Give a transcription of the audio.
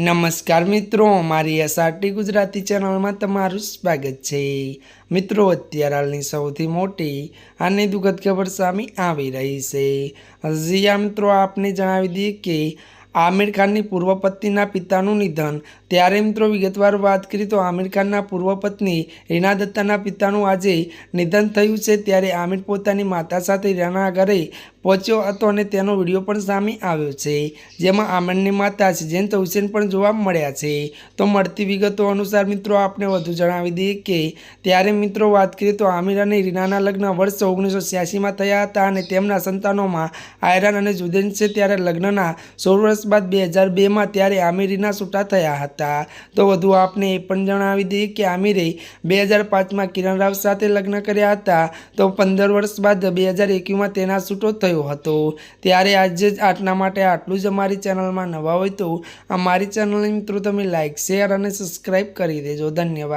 નમસ્કાર મિત્રો, મારી એસઆરટી ગુજરાતી ચેનલમાં તમારું સ્વાગત છે. મિત્રો, અત્યારે હાલની સૌથી મોટી અને દુઃખદ ખબર સામે આવી રહી છે. હજી આ મિત્રો, આપને જણાવી દઈએ કે આમિર ખાનની પૂર્વ પત્નીના પિતાનું નિધન. ત્યારે મિત્રો, વિગતવાર વાત કરીએ તો આમિર ખાનના પૂર્વ પત્ની રીના દત્તાના પિતાનું આજે નિધન થયું છે. ત્યારે આમિર પોતાની માતા સાથે રીનાના ઘરે પહોંચ્યો હતો અને તેનો વીડિયો પણ સામે આવ્યો છે. જેમાં આમણની માતા સિજેન્ત હુસેન પણ જોવા મળ્યા છે. તો મળતી વિગતો અનુસાર મિત્રો આપણે વધુ જણાવી દઈએ કે ત્યારે મિત્રો વાત કરીએ તો આમિર અને રીનાના લગ્ન વર્ષ ઓગણીસો છ્યાસીમાં થયા હતા અને તેમના સંતાનોમાં આયરન અને જુદેન છે. ત્યારે લગ્નના સોળ વર્ષ બાદ બે હજાર બેમાં ત્યારે આમિરીના છૂટા થયા હતા. તો વધુ આપને એ પણ જણાવી દઈએ કે આમિરે બે હજાર પાંચમાં કિરણ રાવ સાથે લગ્ન કર્યા હતા. તો પંદર વર્ષ બાદ બે હજાર એકવીસમાં તેના છૂટો થયો હતો. ત્યારે આજે આટલા માટે આટલું જ અમારી ચેનલમાં નવા હોય તો અમારી ચેનલને મિત્રો તમે લાઇક શેર અને સબસ્ક્રાઈબ કરી દેજો. ધન્યવાદ.